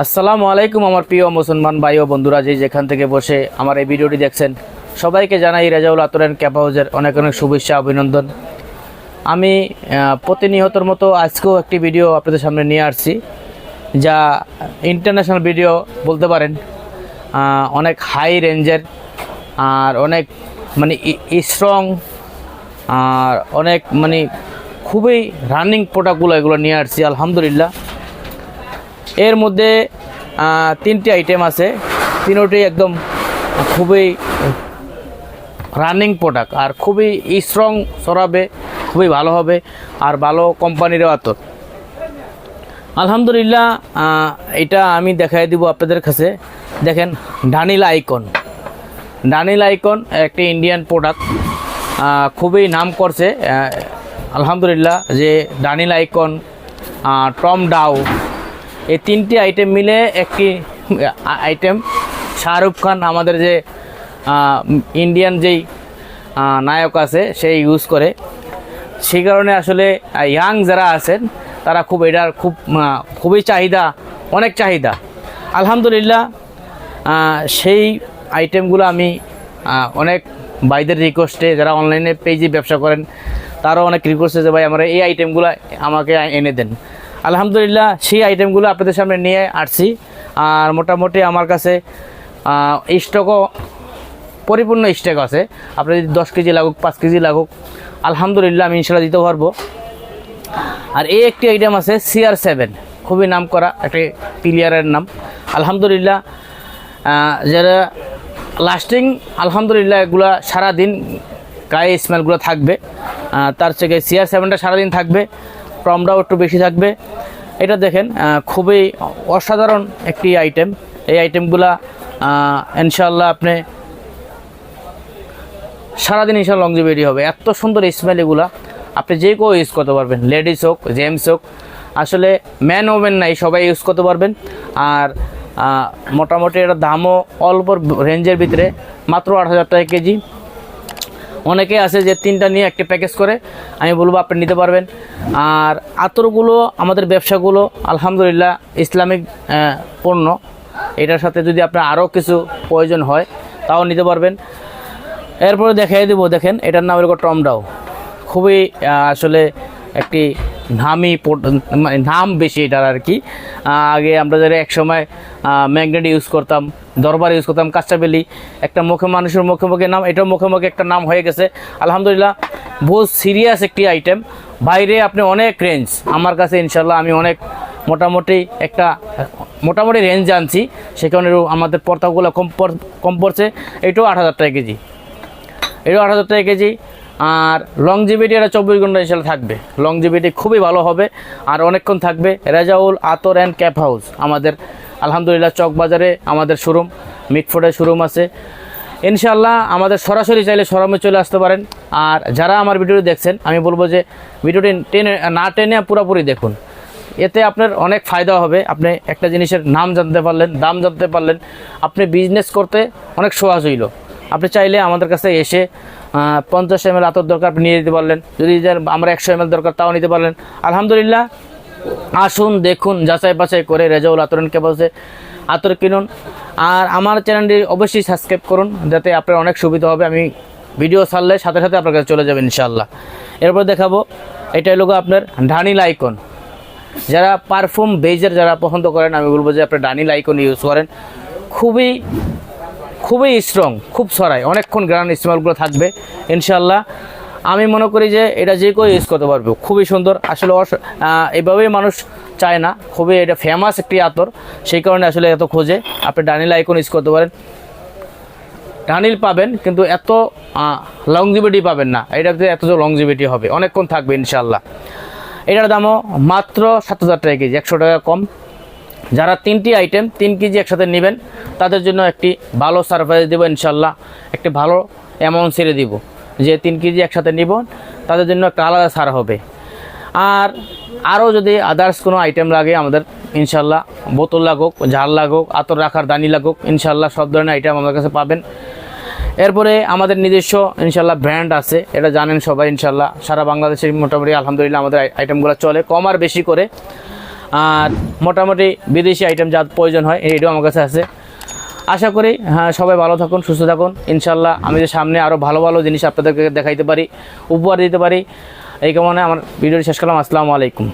আসসালামু আলাইকুম আমার প্রিয় মুসলমান ভাই ও বন্ধুরা, যে যেখান থেকে বসে আমার এই ভিডিওটি দেখছেন, সবাইকে জানাই রেজাউল আতরেন ক্যাপ হাউজের অনেক অনেক শুভেচ্ছা, অভিনন্দন। আমি প্রতিনিয়তর মতো আজকেও একটি ভিডিও আপনাদের সামনে নিয়ে আসছি, যা ইন্টারন্যাশনাল ভিডিও বলতে পারেন অনেক হাই রেঞ্জের, আর অনেক মানে স্ট্রং আর অনেক মানে খুবই রানিং প্রোডাক্টগুলো এগুলো নিয়ে আসছি, আলহামদুলিল্লাহ। এর মধ্যে তিনটি আইটেম আছে। তিনোটি একদম খুবই রানিং প্রোডাক্ট আর খুবই স্ট্রং সরাবে খুবই ভালো হবে আর ভালো কোম্পানিরও আতর। আলহামদুলিল্লাহ এটা আমি দেখাই দিব আপনাদের কাছে। দেখেন ডানিল আইকন ডানিল আইকন একটি ইন্ডিয়ান প্রোডাক্ট খুবই নাম করছে। আলহামদুলিল্লাহ যে ডানিল আইকন টম ডাউ এই তিনটি আইটেম মিলে একটি আইটেম শাহরুখ খান আমাদের যে ইন্ডিয়ান যেই নায়ক আছে, সেই ইউজ করে। সেই কারণে আসলে ইয়াং যারা আছেন, তারা খুব এটার খুব খুবই চাহিদা, অনেক চাহিদা। আলহামদুলিল্লাহ সেই আইটেমগুলো আমি অনেক বাইদের রিকোয়েস্টে যারা অনলাইনে পেজে ব্যবসা করেন, তারও অনেক রিকোয়েস্ট যে, ভাই, আমরা এই আইটেমগুলো আমাকে এনে দেন। আলহামদুলিল্লাহ, সেই আইটেমগুলো আপনাদের সামনে নিয়ে আসছি। আর মোটামুটি আমার কাছে স্টকও পরিপূর্ণ স্টক আছে। আপনার যদি দশ কেজি লাগুক, পাঁচ কেজি লাগুক, আলহামদুলিল্লাহ আমি ইনশাল্লাহ দিতে পারব। আর এই একটি আইটেম আছে সিআর সেভেন খুবই নাম করা একটি প্লেয়ারের নাম। আলহামদুলিল্লাহ যারা লাস্টিং আলহামদুলিল্লাহ এগুলা সারাদিন গায়ে স্মেলগুলো থাকবে। তার থেকে সিআর সেভেনটা সারাদিন থাকবে। প্রমটাও একটু বেশি থাকবে। এটা দেখেন খুবই অসাধারণ একটি আইটেম এই আইটেমগুলা ইনশাল্লাহ আপনি সারাদিন ইনশাল লংজিভিটি হবে। এত সুন্দর স্মেল এগুলা। আপনি যে কেউ ইউজ করতে পারবেন লেডিস হোক জেন্টস হোক, আসলে ম্যান ওমেন নাই, সবাই ইউজ করতে পারবেন। আর মোটামুটি এটার দামও অল্প রেঞ্জের ভিতরে, মাত্র আট হাজার টাকা কেজি। অনেকে আছে যে তিনটা নিয়ে একটা প্যাকেজ করে, আমি বলব আপনি নিতে পারবেন। আর আতরগুলো, আমাদের ব্যবসাগুলো আলহামদুলিল্লাহ ইসলামিক পণ্য। এটার সাথে যদি আপনার আরও কিছু প্রয়োজন হয়, তাও নিতে পারবেন। এরপরে দেখাই দেবো, দেখেন, এটার নাম হলো টমডাও খুবই আসলে একটি নামি পো- মানে নাম বেশি এটার আর কি। আগে আমরা যারা একসময় ম্যাগনেট ইউজ করতাম, দরবার ইউজ করতাম কাঁচাবেলি একটা মুখে মানুষের মুখে মুখে নাম এটাও মুখে মুখে একটা নাম হয়ে গেছে। আলহামদুলিল্লাহ বহু সিরিয়াস একটি আইটেম বাইরে আপনি অনেক রেঞ্জ আমার কাছে ইনশাল্লাহ আমি অনেক মোটামুটি একটা, মোটামুটি রেঞ্জ আনছি। সে কারণে আমাদের পর্তাগুলো কম কম পড়ছে। এটাও আট হাজার টাকা কেজি। এটাও আট হাজার টাকা কেজি। আর লংজিভিটি এটা চব্বিশ ঘণ্টা ইনশাল্লাহ থাকবে। লংজিভিটি খুবই ভালো হবে। আর অনেকক্ষণ থাকবে। রেজাউল, আতর অ্যান্ড ক্যাপ হাউস আমাদের, আলহামদুলিল্লাহ, চকবাজারে আমাদের শোরুম মিটফোর্ডের শোরুম আছে। ইনশাল্লাহ আমাদের সরাসরি চাইলে শোরুমে চলে আসতে পারেন। আর যারা আমার ভিডিওটি দেখছেন, আমি বলব যে ভিডিওটি টেনে, না টেনে পুরোপুরি দেখুন। এতে আপনার অনেক ফায়দা হবে। আপনি একটা জিনিসের নাম জানতে পারলেন, দাম জানতে পারলেন। আপনি বিজনেস করতে অনেক সহজ হইল। আপনি চাইলে আমাদের কাছে এসে পঞ্চাশ এম এল আতর দরকার, আপনি নিয়ে দিতে পারলেন। যদি আমরা একশো এম দরকার, তাও নিতে পারলেন। আলহামদুলিল্লাহ, আসুন, দেখুন, যাচাই বাছাই করে রেজাউল আতরণ কেবলসে আতর কিনুন। আর আমার চ্যানেলটি অবশ্যই সাবস্ক্রাইব করুন, যাতে আপনার অনেক সুবিধা হবে। আমি ভিডিও ছাড়লে সাথে সাথে আপনার কাছে চলে যাবে ইনশাল্লাহ এরপর দেখাবো, এটা হলো আপনার ঢানিল আইকন যারা পারফিউম বেজের যারা পছন্দ করেন, আমি বলব যে আপনি ডানিল আইকন ইউজ করেন। খুবই খুবই স্ট্রং খুব সরাই অনেকক্ষণ গ্রান স্মেলগুলো থাকবে ইনশাল্লাহ আমি মনে করি যে এটা যে কেউ ইউজ করতে পারবে। খুবই সুন্দর। আসলে অস- এভাবেই মানুষ চায় না। খুবই এটা ফেমাস একটি আতর। সেই কারণে আসলে এত খোঁজে। আপনি ডানিল আইকন ইউজ করতে পারেন। ডানিল পাবেন, কিন্তু এত লংজিভিটি পাবেন না। এটাতে এত লংজিভিটি হবে। অনেকক্ষণ থাকবে ইনশাল্লাহ এটার দামও মাত্র সাত হাজার টাকা কেজি। একশো টাকা কম। যারা তিনটি আইটেম তিন কেজি একসাথে নেবেন, তাদের জন্য একটি ভালো সারপ্রাইজ দেবো ইনশাল্লাহ একটি ভালো অ্যামাউন্ট ছেড়ে দিব, যে তিন কেজি একসাথে নিব তাদের জন্য একটা আলাদা সার হবে। আর আরও যদি আদার্স কোনো আইটেম লাগে, আমাদের ইনশাল্লাহ বোতল লাগুক, ঝাল লাগুক, আতর রাখার দানি লাগুক ইনশাল্লাহ সব ধরনের আইটেম আমাদের কাছে পাবেন। এরপরে আমাদের নিজস্ব ইনশাল্লাহ ব্র্যান্ড আছে, এটা জানেন সবাই ইনশাল্লাহ সারা বাংলাদেশে মোটামুটি আলহামদুলিল্লাহ আমাদের আইটেমগুলো চলে, কম আর বেশি করে। আর মোটামুটি বিদেশি আইটেম যা প্রয়োজন হয়, এটাও আমার কাছে আছে। আশা করি হ্যাঁ সবাই ভালো থাকুন, সুস্থ থাকুন। ইনশাল্লাহ আমি যে সামনে আরও ভালো ভালো জিনিস আপনাদেরকে দেখাইতে পারি, উপহার দিতে পারি, এই কারণে আমার ভিডিওটি শেষ করলাম। আসসালামু আলাইকুম।